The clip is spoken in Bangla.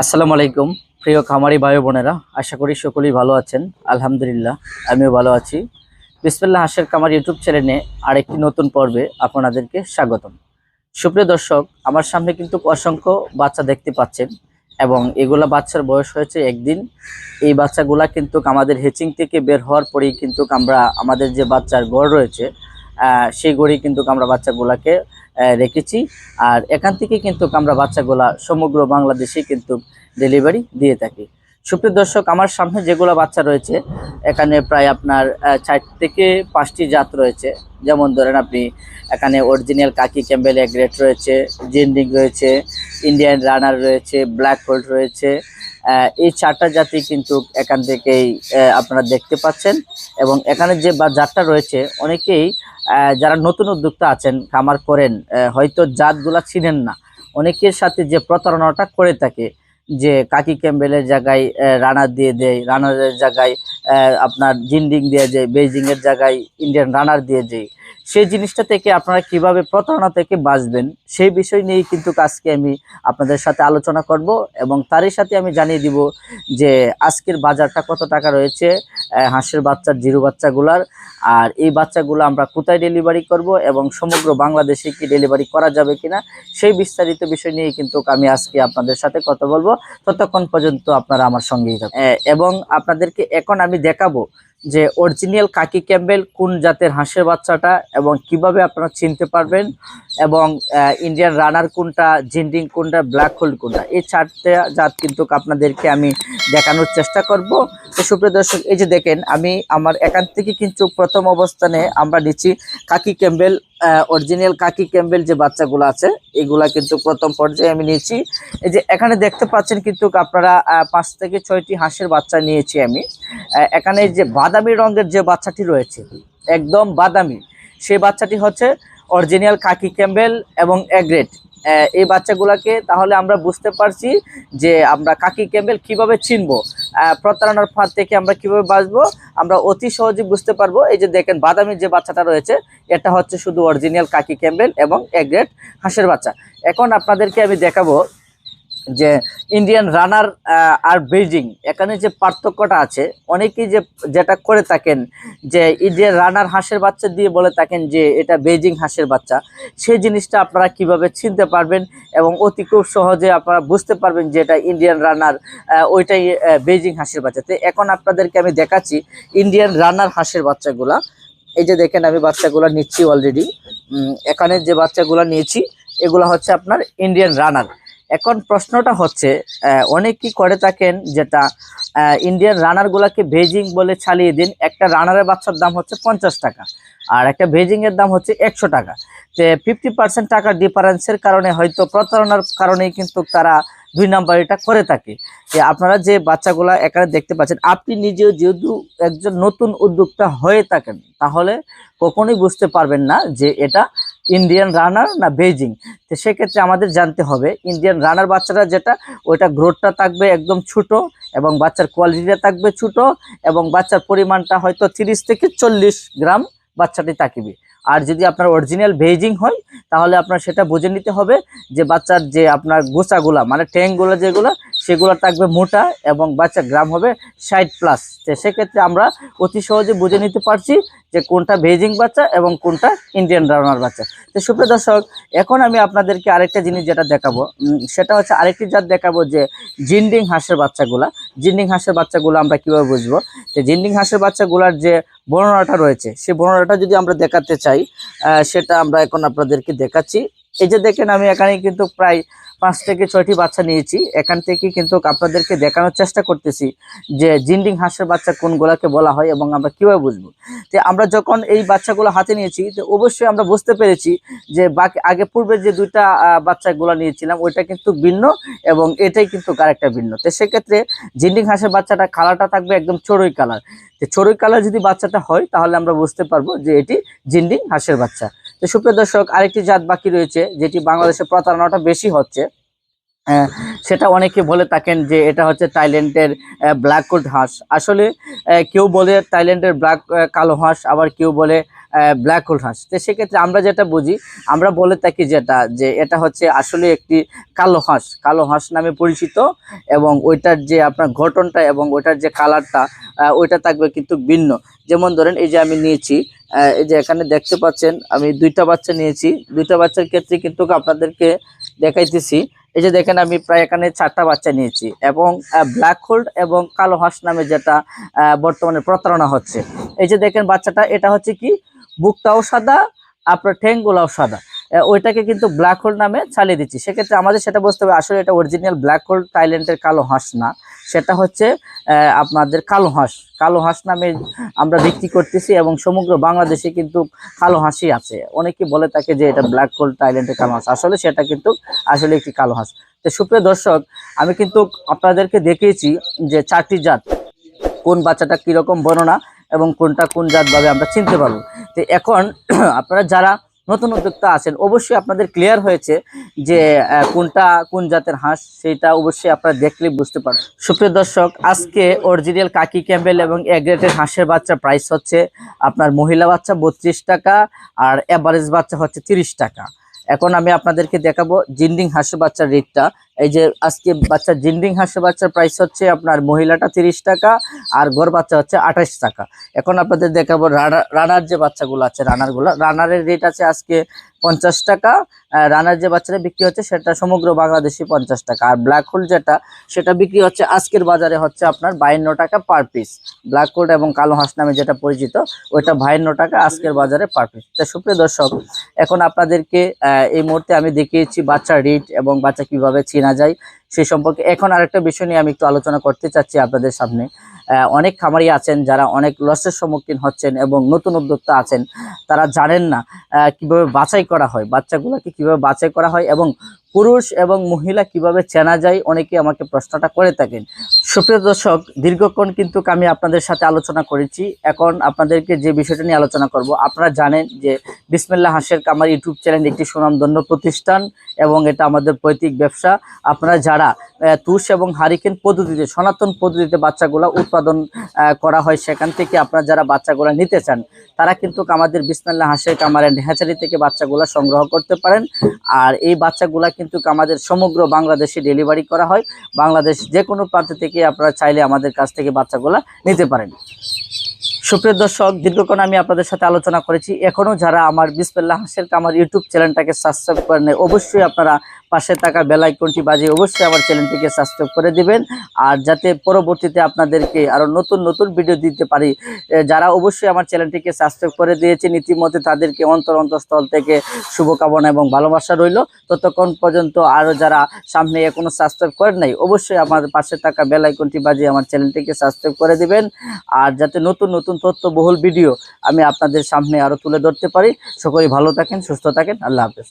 আসসালামু আলাইকুম, প্রিয় খামারি ভাই বোনেরা, আশা করি সকলেই ভালো আছেন, আলহামদুলিল্লাহ, আমিও ভালো আছি। বিসমিল্লাহ হাসের কামার ইউটিউব চ্যানেলে আরেকটি নতুন পর্বে আপনাদেরকে স্বাগতম। সুপ্রিয় দর্শক, আমার সামনে কিন্তু অসংখ্য বাচ্চা দেখতে পাচ্ছেন এবং এগুলা বাচ্চার বয়স হয়েছে একদিন। এই বাচ্চাগুলা কিন্তু আমাদের হেচিং থেকে বের হওয়ার পরেই কিন্তু আমরা আমাদের যে বাচ্চার গড় রয়েছে সেই গড়ি কিন্তু আমরা বাচ্চাগুলাকে রেখেছি। আর এখান থেকে কিন্তু আমরা বাচ্চাগুলা সমগ্র বাংলাদেশে কিন্তু ডেলিভারি দিয়ে থাকি। সুপ্রিয় দর্শক, আমার সামনে যেগুলো বাচ্চা রয়েছে, এখানে প্রায় আপনার চার থেকে পাঁচটি জাত রয়েছে। যেমন ধরেন আপনি এখানে অরিজিনাল কাকি ক্যাম্বেল গ্রেট রয়েছে, জিন্ডিং রয়েছে, ইন্ডিয়ান রানার রয়েছে, ব্ল্যাক হোল্ড রয়েছে এই চারটা জাতি কিন্তু এখান থেকেই আপনারা দেখতে পাচ্ছেন। এবং এখানে যে বা জাতটা রয়েছে, অনেকেই যারা নতুন উদ্যোক্তা আছেন, খামার করেন হয়তো জাতগুলা চিনেন না। অনেকের সাথে যে প্রতারণাটা করে থাকে, যে কাকি ক্যাম্বেলের জায়গায় রানার দিয়ে দেয়, রানারের জায়গায় আপনার জিন্ডিং দিয়ে যায় বেজিংয়ের জায়গায়, ইন্ডিয়ান রানার দিয়ে যায় সেই জিনিসটা থেকে আপনারা কীভাবে প্রতারণা থেকে বাঁচবেন, সেই বিষয় নিয়েই কিন্তু আজকে আমি আপনাদের সাথে আলোচনা করব এবং তারই সাথে আমি জানিয়ে দিব যে আজকের বাজারটা কত টাকা রয়েছে হাঁসের বাচ্চার জিরো বাচ্চাগুলার, আর এই বাচ্চাগুলো আমরা কোথায় ডেলিভারি করব এবং সমগ্র বাংলাদেশে কি ডেলিভারি করা যাবে কিনা, সেই বিস্তারিত বিষয় নিয়ে কিন্তু আমি আজকে আপনাদের সাথে কথা বলব। ততক্ষণ পর্যন্ত আপনারা আমার সঙ্গেই থাকুন। এবং আপনাদেরকে এখন আমি দেখাবো যে অরিজিনাল কাকি ক্যাম্বেল কোন জাতের হাঁসের বাচ্চাটা এবং কীভাবে আপনারা চিনতে পারবেন এবং ইন্ডিয়ান রানার কোনটা জিন্ডিং কোনটা ব্ল্যাক হোল কোনটা, এই চারটে জাত কিন্তু আপনাদেরকে আমি দেখানোর চেষ্টা করব। তো সুপ্রিয় দর্শক, এই যে দেখেন, আমি আমার এখান থেকে কিন্তু প্রথম অবস্থানে আমরা নিচ্ছি কাকি ক্যাম্বেল অরিজিনাল কাকি ক্যাম্বেল যে বাচ্চাগুলো আছে, এগুলা কিন্তু প্রথম পর্যায়ে আমি নিয়েছি। এই যে এখানে দেখতে পাচ্ছেন কিন্তু আপনারা পাঁচ থেকে ছয়টি হাঁসের বাচ্চা নিয়েছি আমি। এখানে যে বাদামি রঙের যে বাচ্চাটি রয়েছে, একদম বাদামি, সেই বাচ্চাটি হচ্ছে অরিজিনাল কাকি ক্যাম্বেল এবং এগ্রেট এই বাচ্চাগুলোকে তাহলে আমরা বুঝতে পারছি যে আমরা কাকি ক্যাম্বেল কীভাবে চিনব প্রতারণার ফাঁদ থেকে আমরা কীভাবে বাঁচবো, আমরা অতি সহজে বুঝতে পারব। এই যে দেখেন, বাদামি যে বাচ্চাটা রয়েছে, এটা হচ্ছে শুধু অরিজিনাল কাকি ক্যাম্বেল এবং এক গ্রেড হাঁসের বাচ্চা। এখন আপনাদেরকে আমি দেখাবো যে ইন্ডিয়ান রানার আর বেজিং এখানে যে পার্থক্যটা আছে, অনেকেই যে, যেটা করে থাকেন যে ইন্ডিয়ান রানার হাঁসের বাচ্চা দিয়ে বলে থাকেন যে এটা বেজিং হাঁসের বাচ্চা, সেই জিনিসটা আপনারা কীভাবে চিনতে পারবেন এবং অতি খুব সহজে আপনারা বুঝতে পারবেন যে এটা ইন্ডিয়ান রানার ওইটাই বেজিং হাঁসের বাচ্চা। তো এখন আপনাদেরকে আমি দেখাচ্ছি ইন্ডিয়ান রানার হাঁসের বাচ্চাগুলা। এই যে দেখেন আমি বাচ্চাগুলো নিচ্ছি অলরেডি এখানে যে বাচ্চাগুলো নিয়েছি, এগুলো হচ্ছে আপনার ইন্ডিয়ান রানার এখন প্রশ্নটা হচ্ছে অনেকেই করে থাকেন যেটা ইন্ডিয়ান রানারগুলোকে বেজিং বলে ছালিয়ে দিন, একটা রানারের বাচ্চার দাম হচ্ছে পঞ্চাশ টাকা আর একটা বেজিং এর দাম হচ্ছে একশো টাকা। তো ফিফটি পার্সেন্ট টাকার ডিফারেন্সের কারণে হয়তো প্রতারণার কারণেই কিন্তু তারা দুই নাম্বার এটা করে থাকে। যে আপনারা যে বাচ্চাগুলো এখানে দেখতে পাচ্ছেন, আপনি নিজেও যেহেতু একজন নতুন উদ্যোক্তা হয়ে থাকেন, তাহলে কখনোই বুঝতে পারবেন না যে এটা ইন্ডিয়ান রানার না বেজিং তো সেক্ষেত্রে আমাদের জানতে হবে ইন্ডিয়ান রানার বাচ্চারা যেটা, ওইটা গ্রোথটা থাকবে একদম ছোট এবং বাচ্চার কোয়ালিটিটা থাকবে ছোট এবং বাচ্চার পরিমাণটা হয়তো তিরিশ থেকে চল্লিশ গ্রাম বাচ্চাটি থাকিবে। আর যদি আপনার অরিজিনাল বেজিং হয়, তাহলে আপনার সেটা বুঝে নিতে হবে যে বাচ্চার যে আপনার গোসাগুলা মানে ট্যাঙ্কগুলো যেগুলো, সেগুলো থাকবে মোটা এবং বাচ্চার গ্রাম হবে ষাট প্লাস তো সেক্ষেত্রে আমরা অতি সহজে বুঝে নিতে পারছি যে কোনটা বেজিং বাচ্চা এবং কোনটা ইন্ডিয়ান রানার বাচ্চা। তো সুপ্রিয় দর্শক, এখন আমি আপনাদেরকে আরেকটা জিনিস যেটা দেখাবো। সেটা হচ্ছে আরেকটি জাত দেখাবো যে জিন্ডিং হাঁসের বাচ্চাগুলা। জিন্ডিং হাঁসের বাচ্চাগুলো আমরা কীভাবে বুঝব? তো জিন্ডিং হাঁসের বাচ্চাগুলার যে বর্ণনাটা রয়েছে সেই বর্ণনাটা যদি আমরা দেখাতে চাই সেটা আমরা এখন আপনাদেরকে দেখাচ্ছি। এই যে দেখেন আমি এখানে কিন্তু প্রায় পাঁচ থেকে ছয়টি বাচ্চা নিয়েছি। এখান থেকে কিন্তু আপনাদেরকে দেখানোর চেষ্টা করতেছি যে জিন্ডিং হাঁসের বাচ্চা কোনগুলাকে বলা হয় এবং আমরা কীভাবে বুঝব। তো আমরা যখন এই বাচ্চাগুলো হাতে নিয়েছি, তো অবশ্যই আমরা বুঝতে পেরেছি যে বাকি আগে পূর্বে যে দুইটা বাচ্চাগুলো নিয়েছিলাম, ওইটা কিন্তু ভিন্ন এবং এটাই কিন্তু আরেকটা ভিন্ন। তো সেক্ষেত্রে জিন্ডিং হাঁসের বাচ্চাটা কালারটা থাকবে একদম চড়ুই কালার তো চড়ুই কালার যদি বাচ্চাটা হয়, তাহলে আমরা বুঝতে পারব যে এটি জিন্ডিং হাঁসের বাচ্চা। তো সুপ্রিয় দর্শক, আরেকটি জাত বাকি রয়েছে, যেটি বাংলাদেশে প্রতারণাটা বেশি হচ্ছে। সেটা অনেকে বলে থাকেন যে এটা হচ্ছে থাইল্যান্ডের ব্ল্যাক কোট হাঁস। আসলে কেউ বলে থাইল্যান্ডের ব্ল্যাক কালো হাঁস, আবার কেউ বলে ব্ল্যাক হোল হাঁস। তো সেক্ষেত্রে আমরা যেটা বুঝি, আমরা বলে থাকি যেটা, যে এটা হচ্ছে আসলে একটি কালো হাঁস। কালো হাঁস নামে পরিচিত এবং ওইটার যে আপনার গঠনটা এবং ওইটার যে কালারটা ওইটা থাকবে কিন্তু ভিন্ন। যেমন ধরেন, এই যে আমি নিয়েছি এই যে এখানে দেখতে পাচ্ছেন, আমি দুইটা বাচ্চা নিয়েছি। দুইটা বাচ্চার ক্ষেত্রে কিন্তু আপনাদেরকে দেখাইতেছি এই যে দেখেন আমি প্রায় এখানে চারটা বাচ্চা নিয়েছি এবং ব্ল্যাক হোল্ড এবং কালো হাঁস নামে যেটা বর্তমানে প্রতারণা হচ্ছে। এই যে দেখেন বাচ্চাটা, এটা হচ্ছে কি? বুকটাও সাদা, আপনার ঠ্যাংগুলাও সাদা। ওইটাকে কিন্তু ব্ল্যাক হোল নামে চালিয়ে দিচ্ছি। সেক্ষেত্রে আমাদের সেটা বুঝতে হবে, আসলে এটা অরিজিনাল ব্ল্যাক হোল থাইল্যান্ডের কালো হাঁস না। সেটা হচ্ছে আপনাদের কালো হাঁস। কালো হাঁস নামে আমরা বিক্রি করতেছি এবং সমগ্র বাংলাদেশে কিন্তু কালো হাঁসই আছে। অনেকে বলে থাকে যে এটা ব্ল্যাক হোল থাইল্যান্ডের কালো হাঁস। আসলে সেটা কিন্তু আসলে একটি কালো হাঁস। তো সুপ্রিয় দর্শক, আমি কিন্তু আপনাদেরকে দেখিয়েছি যে চারটি জাত, কোন বাচ্চাটা কীরকম বর্ণনা এবং কোনটা কোন জাতভাবে আমরা চিনতে পারব। তো এখন আপনারা যারা নতুন উদ্যোক্তা আছেন, অবশ্যই আপনাদের ক্লিয়ার হয়েছে যে কোনটা, কোন জাতের হাঁস, সেটা অবশ্যই আপনারা দেখলে বুঝতে পারবেন। সুপ্রিয় দর্শক, আজকে অরিজিনাল কাকি ক্যাম্বেল এবং এগ্রেটের হাঁসের বাচ্চা প্রাইস হচ্ছে আপনার মহিলা বাচ্চা বত্রিশ টাকা আর অ্যাভারেজ বাচ্চা হচ্ছে তিরিশ টাকা। এখন আমি আপনাদেরকে দেখাবো জিন্ডিং হাঁসের বাচ্চার রেটটা এই যে আজকে বাচ্চা জিন্ডিং হাঁসের বাচ্চার প্রাইস হচ্ছে আপনার মহিলাটা তিরিশ টাকা, আর গড় বাচ্চা হচ্ছে আঠাশ টাকা। এখন আপনাদের দেখাবো রানার রানার যে বাচ্চাগুলো আছে, রানারগুলো। রানারের রেট আছে আজকে পঞ্চাশ টাকা রানার যে বাচ্চাটা বিক্রি হচ্ছে সেটা সমগ্র বাংলাদেশি পঞ্চাশ টাকা। আর ব্ল্যাক হোল যেটা, সেটা বিক্রি হচ্ছে আজকের বাজারে হচ্ছে আপনার বায়ান্ন টাকা পার পিস ব্ল্যাক হোল এবং কালো হাঁস নামে যেটা পরিচিত, ওইটা বায়ান্ন টাকা আজকের বাজারে পার পিস তা সুপ্রিয় দর্শক, এখন আপনাদেরকে এই মুহূর্তে আমি দেখিয়েছি বাচ্চার রেট এবং বাচ্চা কীভাবে চেনা যায় সেই সম্পর্কে এখন আরেকটা বিষয় নিয়ে আমি একটু আলোচনা করতে চাচ্ছি আপনাদের সামনে। অনেক খামারি আছেন যারা অনেক লসের সম্মুখীন হচ্ছেন এবং নতুন উদ্যোক্তা আছেন, তারা জানেন না কীভাবে বাছাই করা হয়, বাচ্চাগুলোকে কীভাবে বাছাই করা হয় এবং পুরুষ এবং মহিলা কীভাবে চেনা যায়? অনেকে আমাকে প্রশ্নটা করে থাকেন। সুপ্রিয় দর্শক, দীর্ঘক্ষণ কিন্তু আমি আপনাদের সাথে আলোচনা করেছি। এখন আপনাদেরকে যে বিষয়টা নিয়ে আলোচনা করব, আপনারা জানেন যে বিসমিল্লা হাঁসের কামার ইউটিউব চ্যানেল একটি সুনামধন্য প্রতিষ্ঠান এবং এটা আমাদের পৈতৃক ব্যবসা। আপনারা যারা তুষ এবং হারিকেন পদ্ধতিতে, সনাতন পদ্ধতিতে বাচ্চাগুলো উৎপাদন করা হয়, সেখান থেকে আপনারা যারা বাচ্চাগুলো নিতে চান, তারা কিন্তু আমাদের বিসমিল্লা হাঁসের কামার অ্যান্ড হ্যাচারি থেকে বাচ্চাগুলো সংগ্রহ করতে পারেন। আর এই বাচ্চাগুলা কিন্তু আমাদের সমগ্র বাংলাদেশে ডেলিভারি করা হয়। বাংলাদেশ যে কোনো প্রান্ত থেকে আপনারা চাইলে আমাদের কাছ থেকে বাচ্চাগুলো নিতে পারেন। সুপ্রিয় দর্শক, দীর্ঘক্ষণ আমি আপনাদের সাথে আলোচনা করেছি। এখনও যারা আমার বিসপেল্লা হাসের কামার ইউটিউব চ্যানেলটাকে সাবস্ক্রাইব করেন অবশ্যই আপনারা পাশে থাকা বেল আইকনটি বাজিয়ে অবশ্যই আমার চ্যানেলটিকে সাবস্ক্রাইব করে দিবেন। আর যাতে পরবর্তীতে আপনাদেরকে আরও নতুন নতুন ভিডিও দিতে পারি যারা অবশ্যই আমার চ্যানেলটিকে সাবস্ক্রাইব করে দিয়েছেন, ইতিমধ্যে তাদেরকে অন্তর অন্তঃস্থল থেকে শুভকামনা এবং ভালোবাসা রইল। ততক্ষণ পর্যন্ত আরও যারা সামনে এখনও সাবস্ক্রাইব করেন নাই, অবশ্যই আমার পাশে থাকা বেল আইকনটি বাজিয়ে আমার চ্যানেলটিকে সাবস্ক্রাইব করে দিবেন। আর যাতে নতুন নতুন তথ্যবহুল ভিডিও আমি আপনাদের সামনে আরও তুলে ধরতে পারি। সকলেই ভালো থাকেন, সুস্থ থাকেন। আল্লাহ হাফেজ।